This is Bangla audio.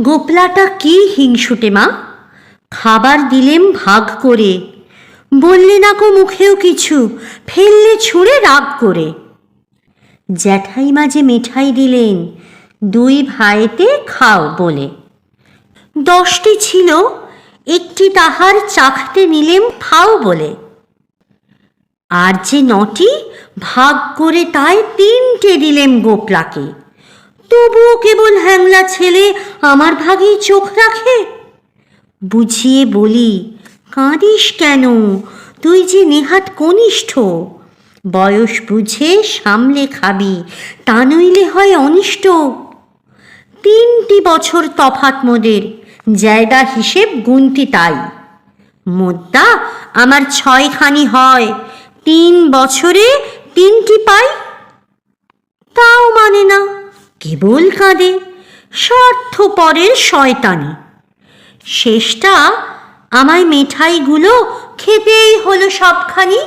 গোপলাটা কি হিংসুটে মা? খাবার দিলেম ভাগ করে। বললে না কো মুখেও কিছু, ফেললে ছুঁড়ে রাগ করে। জ্যাঠাই মাঝে মিঠাই দিলেন, দুই ভাইতে খাও বলে। দশটি ছিল, একটি তাহার চাখতে নিলেম খাও বলে। আর যে নটি, ভাগ করে তাই তিনটে দিলেম গোপলাকে। তবুও কেবল হ্যাংলা ছেলে আমার ভাগেই চোখ রাখে। বুঝিয়ে বলি, কাঁদিস কেন? তুই যে নেহাত কনিষ্ঠ। বয়স বুঝে সামলে খাবি, তা নইলে হয় অনিষ্ট। তিনটি বছর তফাত মোদের, জায়গা হিসেব গুনতি তাই। মোদ্দা আমার ছয়খানি হয়, তিন বছরে তিনটি পাই। তাও মানে না। কেবল কাঁদে স্বার্থপরের শয়তানি। শেষটা আমায় মিঠাইগুলো খেতেই হলো সবখানি।